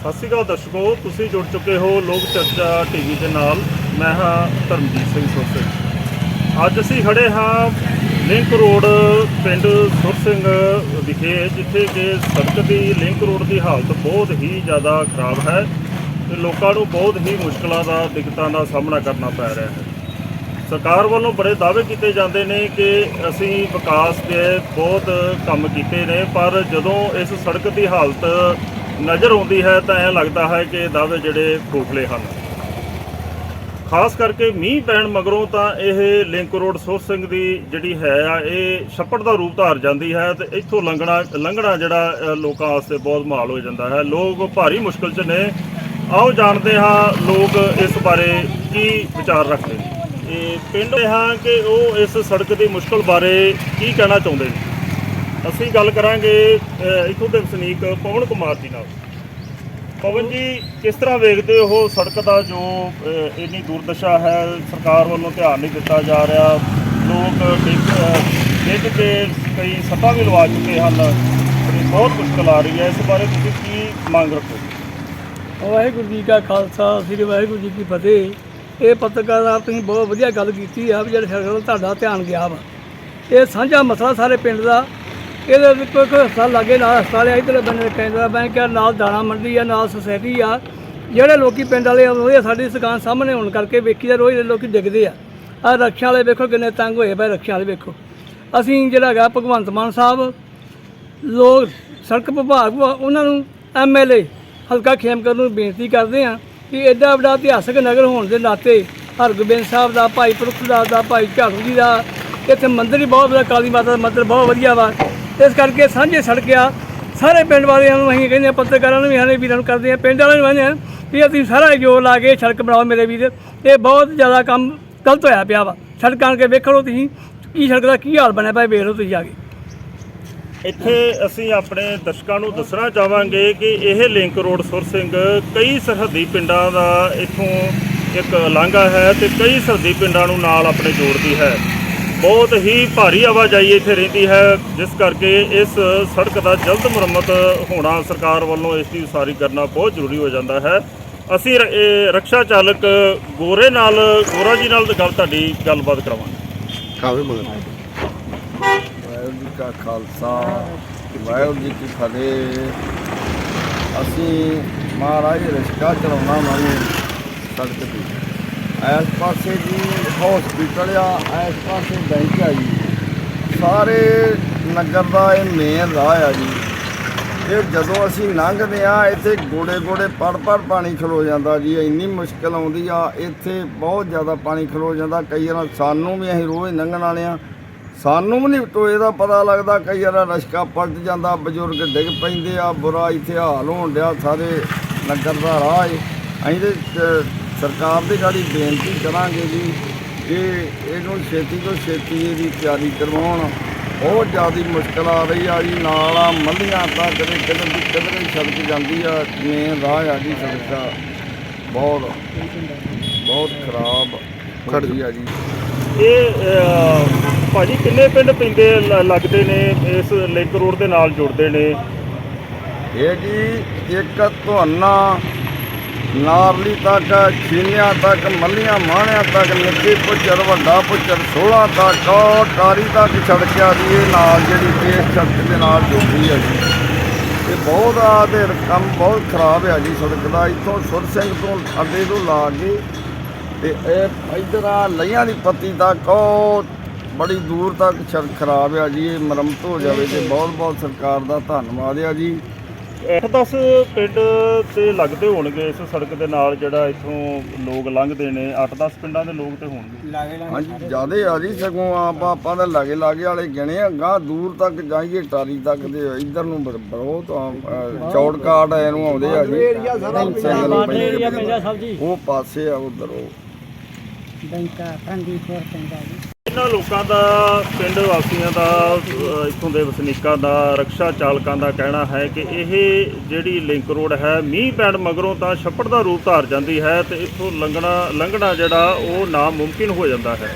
ਸਤਿ ਸ਼੍ਰੀ ਅਕਾਲ ਦਰਸ਼ਕੋ, ਤੁਸੀਂ ਜੁੜ ਚੁੱਕੇ ਹੋ ਲੋਕ ਚਰਚਾ ਟੀਵੀ ਦੇ ਨਾਲ। ਮੈਂ ਹਾਂ ਧਰਮਜੀਤ ਸਿੰਘ ਸੋਸੇ ਅੱਜ ਅਸੀਂ ਖੜੇ ਹਾਂ ਲਿੰਕ ਰੋਡ ਪਿੰਡ ਸੁਰ ਸਿੰਘ ਵਿਖੇ, ਜਿੱਥੇ ਕਿ ਸੜਕ ਦੀ ਲਿੰਕ ਰੋਡ ਦੀ ਹਾਲਤ ਬਹੁਤ ਹੀ ਜ਼ਿਆਦਾ ਖਰਾਬ ਹੈ ਤੇ ਲੋਕਾਂ ਨੂੰ ਬਹੁਤ ਹੀ ਮੁਸ਼ਕਲਾਂ ਦਾ, ਦਿੱਕਤਾਂ ਦਾ ਸਾਹਮਣਾ ਕਰਨਾ ਪੈ ਰਿਹਾ ਹੈ। ਸਰਕਾਰ ਵੱਲੋਂ ਬੜੇ ਦਾਅਵੇ ਕੀਤੇ ਜਾਂਦੇ ਨੇ ਕਿ ਅਸੀਂ ਵਿਕਾਸ ਦੇ ਬਹੁਤ ਕੰਮ ਕੀਤੇ ਨੇ, ਪਰ ਜਦੋਂ ਇਸ ਸੜਕ ਦੀ ਹਾਲਤ ਨਜ਼ਰ ਆਉਂਦੀ ਹੈ ਤਾਂ ਐਂ ਲੱਗਦਾ ਹੈ ਕਿ ਦਾਅਵੇ ਜਿਹੜੇ ਖੋਖਲੇ ਹਨ। ਖਾਸ ਕਰਕੇ ਮੀਂਹ ਪੈਣ ਮਗਰੋਂ ਤਾਂ ਇਹ ਲਿੰਕ ਰੋਡ ਸੁਰ ਸਿੰਘ ਦੀ ਜਿਹੜੀ ਹੈ ਆ, ਇਹ ਛੱਪੜ ਦਾ ਰੂਪ ਧਾਰ ਜਾਂਦੀ ਹੈ ਤੇ ਇੱਥੋਂ ਲੰਘਣਾ ਲੰਘਣਾ ਜਿਹੜਾ ਲੋਕਾਂ ਵਾਸਤੇ ਬਹੁਤ ਮਾਲ ਹੋ ਜਾਂਦਾ ਹੈ। ਲੋਕ ਭਾਰੀ ਮੁਸ਼ਕਲ 'ਚ ਨੇ। ਆਓ ਜਾਣਦੇ ਹਾਂ ਲੋਕ ਇਸ ਬਾਰੇ ਕੀ ਵਿਚਾਰ ਰੱਖਦੇ ਨੇ। ਇਹ ਪਿੰਡ ਹਾਂ ਕਿ ਉਹ ਇਸ ਸੜਕ ਦੀ ਮੁਸ਼ਕਲ ਬਾਰੇ ਕੀ ਕਹਿਣਾ ਚਾਹੁੰਦੇ ਨੇ? ਅਸੀਂ ਗੱਲ ਕਰਾਂਗੇ ਅ, ਇੱਥੋਂ ਦੇ ਵਸਨੀਕ ਪਵਨ ਕੁਮਾਰ ਜੀ ਨਾਲ। ਪਵਨ ਜੀ ਕਿਸ ਤਰ੍ਹਾਂ ਵੇਖਦੇ ਹੋ ਸੜਕ ਦਾ ਜੋ ਇੰਨੀ ਦੁਰਦਸ਼ਾ ਹੈ ਸਰਕਾਰ ਵੱਲੋਂ ਧਿਆਨ ਨਹੀਂ ਦਿੱਤਾ ਜਾ ਰਿਹਾ ਲੋਕ ਡਿੱਗ ਕੇ ਕਈ ਸੱਟਾਂ ਵੀ ਲਵਾ ਚੁੱਕੇ ਹਨ ਤੇ ਬਹੁਤ ਮੁਸ਼ਕਲ ਆ ਰਹੀ ਹੈ ਇਸ ਬਾਰੇ ਤੁਸੀਂ ਕੀ ਮੰਗ ਰੱਖੋ? ਵਾਹਿਗੁਰੂ ਜੀ ਕਾ ਖਾਲਸਾ ਸ੍ਰੀ ਵਾਹਿਗੁਰੂ ਜੀ ਕੀ ਫਤਿਹ। ਇਹ ਪੱਤਰਕਾਰ ਤੁਸੀਂ ਬਹੁਤ ਵਧੀਆ ਗੱਲ ਕੀਤੀ ਆ ਵੀ ਜਿਹੜਾ ਤੁਹਾਡਾ ਧਿਆਨ ਗਿਆ ਵਾ। ਇਹ ਸਾਂਝਾ ਮਸਲਾ ਸਾਰੇ ਪਿੰਡ ਦਾ ਇਹਦੇ ਵਿੱਚ ਕੋਈ ਹਸਪਤਾਲ ਲਾਗੇ ਨਾਲ ਹਸਪਤਾਲ ਆ ਇਧਰ ਬੰਨੇ ਕੈਨਰਾ ਬੈਂਕ ਆ ਨਾਲ ਦਾਣਾ ਮੰਡੀ ਆ, ਨਾਲ ਸੁਸਾਇਟੀ ਆ। ਜਿਹੜੇ ਲੋਕੀ ਪਿੰਡ ਵਾਲੇ ਆ ਉਹ ਸਾਡੀ ਦੁਕਾਨ ਸਾਹਮਣੇ ਹੋਣ ਕਰਕੇ ਵੇਖੀ ਦਾ ਰੋਜ਼ ਲੋਕੀ ਡਿੱਗਦੇ ਆ। ਆ ਰਕਸ਼ਾ ਵਾਲੇ ਵੇਖੋ ਕਿੰਨੇ ਤੰਗ ਹੋਏ ਪਏ ਰਕਸ਼ਾ ਵਾਲੇ ਵੇਖੋ। ਅਸੀਂ ਜਿਹੜਾ ਹੈਗਾ ਭਗਵੰਤ ਮਾਨ ਸਾਹਿਬ, ਲੋਕ ਸੜਕ ਵਿਭਾਗ ਵਾ, ਉਹਨਾਂ ਨੂੰ ਐਮਐਲਏ ਹਲਕਾ ਖੇਮਕਰ ਨੂੰ ਬੇਨਤੀ ਕਰਦੇ ਆ ਕਿ ਐਡਾ ਵੱਡਾ ਇਤਿਹਾਸਕ ਨਗਰ ਹੋਣ ਦੇ ਨਾਤੇ ਹਰਗੋਬਿੰਦ ਸਾਹਿਬ ਦਾ, ਭਾਈ ਪ੍ਰੁਖਦਾਸ ਦਾ ਭਾਈ ਝਾੜੂ ਜੀ ਦਾ, ਇੱਥੇ ਮੰਦਿਰ ਹੀ ਬਹੁਤ ਵਧੀਆ, ਕਾਲੀ ਮਾਤਾ ਦਾ ਮੰਦਿਰ ਬਹੁਤ ਵਧੀਆ ਵਾ। ਇਸ ਕਰਕੇ ਸਾਂਝੇ ਸੜਕ ਆ। ਸਾਰੇ ਪਿੰਡ ਵਾਲਿਆਂ ਨੂੰ ਅਸੀਂ ਕਹਿੰਦੇ ਆ, ਪੱਤਰਕਾਰਾਂ ਨੂੰ ਵੀ ਹਾਲੇ ਵੀਰਾਂ ਨੂੰ ਕਰਦੇ ਆ। ਪਿੰਡ ਵਾਲਿਆਂ ਨੂੰ ਕਹਿੰਦੇ ਆ ਵੀ ਅਸੀਂ ਸਾਰਾ ਜੋਰ ਲਾ ਕੇ ਸੜਕ ਬਣਾਓ ਮੇਰੇ ਵੀਰ। ਇਹ ਬਹੁਤ ਜ਼ਿਆਦਾ ਕੰਮ ਗਲਤ ਹੋਇਆ ਪਿਆ ਵਾ। ਸੜਕਾਂ ਕੇ ਵੇਖ ਲਓ ਤੁਸੀਂ, ਕੀ ਸੜਕ ਦਾ ਕੀ ਹਾਲ ਬਣਿਆ ਪਿਆ, ਵੇਖ ਲਓ ਤੁਸੀਂ ਆ ਕੇ। ਇੱਥੇ ਅਸੀਂ ਆਪਣੇ ਦਰਸ਼ਕਾਂ ਨੂੰ ਦੱਸਣਾ ਚਾਹਾਂਗੇ ਕਿ ਇਹ ਲਿੰਕ ਰੋਡ ਸੁਰ ਸਿੰਘ ਕਈ ਸਰਹੱਦੀ ਪਿੰਡਾਂ ਦਾ ਇੱਥੋਂ ਇੱਕ ਲਾਂਘਾ ਹੈ ਤੇ ਕਈ ਸਰਹੱਦੀ ਪਿੰਡਾਂ ਨੂੰ ਨਾਲ ਆਪਣੇ ਜੋੜਦੀ ਹੈ। ਬਹੁਤ ਹੀ ਭਾਰੀ ਆਵਾਜਾਈ ਇੱਥੇ ਰਹਿੰਦੀ ਹੈ ਜਿਸ ਕਰਕੇ ਇਸ ਸੜਕ ਦਾ ਜਲਦ ਮੁਰੰਮਤ ਹੋਣਾ ਸਰਕਾਰ ਵੱਲੋਂ ਇਸ ਦੀ ਉਸਾਰੀ ਕਰਨਾ ਬਹੁਤ ਜ਼ਰੂਰੀ ਹੋ ਜਾਂਦਾ ਹੈ। ਅਸੀਂ ਰ- ਇਹ ਰਕਸ਼ਾ ਚਾਲਕ ਗੋਰੇ ਨਾਲ ਗੋਰਾ ਜੀ ਨਾਲ ਗੱਲ ਤੁਹਾਡੀ ਗੱਲਬਾਤ ਕਰਾਵਾਂਗੇ। ਕਾਵੇ ਮਗਰ? ਵਾਹਿਗੁਰੂ ਜੀ ਕਾ ਖਾਲਸਾ ਵਾਹਿਗੁਰੂ ਜੀ ਕੀ ਫਤਿਹ। ਅਸੀਂ ਮਹਾਰਾਜ ਰਿਸ਼ਕਾ ਚਲਾਉਣਾ ਵਾਲੇ ਸੜਕ ਦੀ ਇਸ ਪਾਸੇ ਜੀ ਹਸਪੀਟਲ ਆ, ਇਸ ਪਾਸੇ ਬੈਂਕ ਆ ਜੀ। ਸਾਰੇ ਨਗਰ ਦਾ ਇਹ ਮੇਨ ਰਾਹ ਆ ਜੀ। ਇਹ ਜਦੋਂ ਅਸੀਂ ਲੰਘਦੇ ਆ, ਇੱਥੇ ਗੋੜੇ ਗੋੜੇ ਪੜ ਪੜ ਪਾਣੀ ਖਲੋ ਜਾਂਦਾ ਜੀ। ਇੰਨੀ ਮੁਸ਼ਕਲ ਆਉਂਦੀ ਆ, ਇੱਥੇ ਬਹੁਤ ਜ਼ਿਆਦਾ ਪਾਣੀ ਖਲੋ ਜਾਂਦਾ। ਕਈ ਵਾਰ ਸਾਨੂੰ ਵੀ ਅਸੀਂ ਰੋਜ਼ ਲੰਘਣ ਵਾਲੇ ਆ। ਸਾਨੂੰ ਵੀ ਨਹੀਂ ਟੋਏ ਦਾ ਪਤਾ ਲੱਗਦਾ। ਕਈ ਵਾਰ ਰਸ਼ਕਾ ਪਲਟ ਜਾਂਦਾ, ਬਜ਼ੁਰਗ ਡਿੱਗ ਪੈਂਦੇ ਆ, ਬੁਰਾ ਇੱਥੇ ਹਾਲ ਹੋਣ ਡਿਆ ਸਾਰੇ ਨਗਰ ਦਾ ਰਾਹ ਏ। ਅਸੀਂ ਤੇ ਸਰਕਾਰ ਦੀ ਗਾੜੀ ਬੇਨਤੀ ਕਰਾਂਗੇ ਜੀ ਕਿ ਇਹਨੂੰ ਛੇਤੀ ਤੋਂ ਛੇਤੀ ਇਹਦੀ ਤਿਆਰੀ ਕਰਵਾਉਣ ਬਹੁਤ ਜ਼ਿਆਦਾ ਮੁਸ਼ਕਲ ਆ ਰਹੀ ਆ ਜੀ ਨਾਲ ਆ ਮੱਲੀਆਂ ਤੱਕ ਦੇ ਕਿਧਰ ਦੀ ਕਿਧਰ ਦੀ ਸੜਕ ਜਾਂਦੀ ਆ ਮੇਨ ਰਾਹ ਆ ਜੀ ਸੜਕ ਦਾ। ਬਹੁਤ ਬਹੁਤ ਖਰਾਬ ਖੜ ਆ ਜੀ। ਇਹ ਭਾਜੀ ਕਿੰਨੇ ਪਿੰਡ ਪੈਂਦੇ ਲ- ਲੱਗਦੇ ਨੇ ਇਸ ਲਿੰਕ ਰੋਡ ਦੇ ਨਾਲ ਜੁੜਦੇ ਨੇ? ਇਹ ਜੀ ਇੱਕ ਧੁੰਨਾ ਨਾਰਲੀ ਤੱਕ, ਛੀਨਿਆਂ ਤੱਕ, ਮੱਲੀਆਂ ਮਾਣਿਆਂ ਤੱਕ, ਨਿੱਕੀ ਪੁੱਚਰ ਵੱਡਾ ਪੁੱਚਰ 16 ਤੱਕ ਕਾਰੀ ਟਾਰੀ ਤੱਕ ਸੜਕਿਆ ਦੀ ਇਹ ਨਾਲ ਜਿਹੜੀ ਇਸ ਸੜਕ ਦੇ ਨਾਲ ਜੁੜਦੀ ਹੈ ਜੀ। ਇਹ ਬਹੁਤ ਆ ਤੇ ਕੰਮ ਬਹੁਤ ਖਰਾਬ ਹੈ ਜੀ ਸੜਕ ਦਾ। ਇੱਥੋਂ ਸੁਰ ਸਿੰਘ ਤੋਂ ਅੱਡੇ ਤੋਂ ਲਾ ਕੇ ਤੇ ਇਹ ਇਧਰ ਆ ਲਈਆਂ ਦੀ ਪੱਤੀ ਤੱਕ, ਉਹ ਬੜੀ ਦੂਰ ਤੱਕ ਸੜਕ ਖਰਾਬ ਆ ਜੀ। ਇਹ ਮੁਰੰਮਤ ਹੋ ਜਾਵੇ ਤੇ ਬਹੁਤ ਬਹੁਤ ਸਰਕਾਰ ਦਾ ਧੰਨਵਾਦ ਆ ਜੀ। 8-10 ਪਿੰਡ ਤੇ ਲੱਗਦੇ ਹੋਣਗੇ ਇਸ ਸੜਕ ਦੇ ਨਾਲ ਜਿਹੜਾ ਇੱਥੋਂ ਲੋਕ ਲੰਘਦੇ ਨੇ 8-10 ਪਿੰਡਾਂ ਦੇ ਲੋਕ ਤੇ ਹੋਣਗੇ। ਹਾਂਜੀ ਜਿਆਦੇ ਆ ਜੀ ਸਗੋਂ ਆਪ ਆਪਾਂ ਦਾ ਲਾਗੇ ਲਾਗੇ ਵਾਲੇ ਗਿਣੇ ਆ ਗਾਂ ਦੂਰ ਤੱਕ ਜਾਈਏ ਟਾਰੀ ਤੱਕ ਦੇ ਇੱਧਰ ਨੂੰ ਬ- ਬਹੁਤ ਆ, ਚੌੜ ਕਾਟ ਇਹਨੂੰ ਆਉਂਦੇ ਆ ਜੀ। ਉਹ ਪਾਸੇ ਆ ਉਧਰ। ਉਹ ਬੈਂਕਾ ਫਰੰਦੀਪੁਰ ਪਿੰਡ ਆ ਜੀ। ਇਹਨਾਂ ਲੋਕਾਂ ਦਾ ਪਿੰਡ ਵਾਸੀਆਂ ਦਾ ਅਹ, ਇੱਥੋਂ ਦੇ ਵਸਨੀਕਾਂ ਦਾ ਰਕਸ਼ਾ ਚਾਲਕਾਂ ਦਾ ਕਹਿਣਾ ਹੈ ਕਿ ਇਹ ਜਿਹੜੀ ਲਿੰਕ ਰੋਡ ਹੈ ਮੀਂਹ ਪੈਣ ਮਗਰੋਂ ਤਾਂ ਛੱਪੜ ਦਾ ਰੂਪ ਧਾਰ ਜਾਂਦੀ ਹੈ ਤੇ ਇੱਥੋਂ ਲੰਘਣਾ ਲੰਘਣਾ ਜਿਹੜਾ ਉਹ ਨਾਮੁਮਕਿਨ ਹੋ ਜਾਂਦਾ ਹੈ।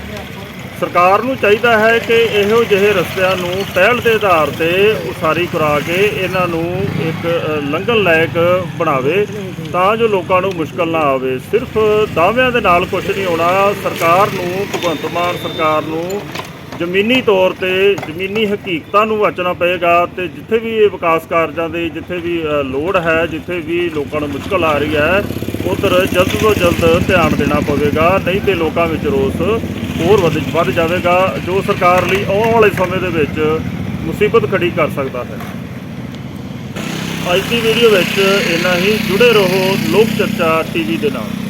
ਸਰਕਾਰ ਨੂੰ ਚਾਹੀਦਾ ਹੈ ਕਿ ਇਹੋ ਜਿਹੇ ਰਸਤਿਆਂ ਨੂੰ ਪਹਿਲ ਦੇ ਆਧਾਰ ਤੇ ਉਸਾਰੀ ਕਰਾ ਕੇ ਇਹਨਾਂ ਨੂੰ ਇੱਕ ਅ, ਲੰਘਣ ਲਾਇਕ ਬਣਾਵੇ। ਤਾਂ ਜੋ ਲੋਕਾਂ ਨੂੰ ਮੁਸ਼ਕਲ ਨਾ ਆਵੇ। ਸਿਰਫ ਦਾਅਵਿਆਂ ਦੇ ਨਾਲ ਕੁਝ ਨਹੀਂ ਹੋਣਾ। ਸਰਕਾਰ ਨੂੰ, ਭਗਵੰਤ ਮਾਨ ਸਰਕਾਰ ਨੂੰ ਜ਼ਮੀਨੀ ਤੌਰ ਤੇ ਜ਼ਮੀਨੀ ਹਕੀਕਤਾਂ ਨੂੰ ਵਾਚਣਾ ਪਏਗਾ ਤੇ ਜਿੱਥੇ ਵੀ ਇਹ ਵਿਕਾਸ ਕਾਰਜਾਂ ਦੀ ਜਿੱਥੇ ਵੀ ਲੋੜ ਹੈ, ਜਿੱਥੇ ਵੀ ਲੋਕਾਂ ਨੂੰ ਮੁਸ਼ਕਲ ਆ ਰਹੀ ਹੈ, ਉਧਰ ਜਲਦ ਤੋਂ ਜਲਦ ਧਿਆਨ ਦੇਣਾ ਪਵੇਗਾ। ਨਹੀਂ ਤੇ ਲੋਕਾਂ ਵਿੱਚ ਰੋਸ ਹੋਰ ਵੱਧ ਵੱਧ ਜਾਵੇਗਾ, ਜੋ ਸਰਕਾਰ ਲਈ ਆਉਣ ਵਾਲੇ ਸਮੇਂ ਦੇ ਵਿੱਚ ਮੁਸੀਬਤ ਖੜੀ ਕਰ ਸਕਦਾ ਹੈ। ਅੱਜ ਦੀ ਵੀਡੀਓ ਵਿੱਚ ਇੰਨਾ ਹੀ ਜੁੜੇ ਰਹੋ ਲੋਕ ਚਰਚਾ ਟੀਵੀ ਦੇ ਨਾਲ।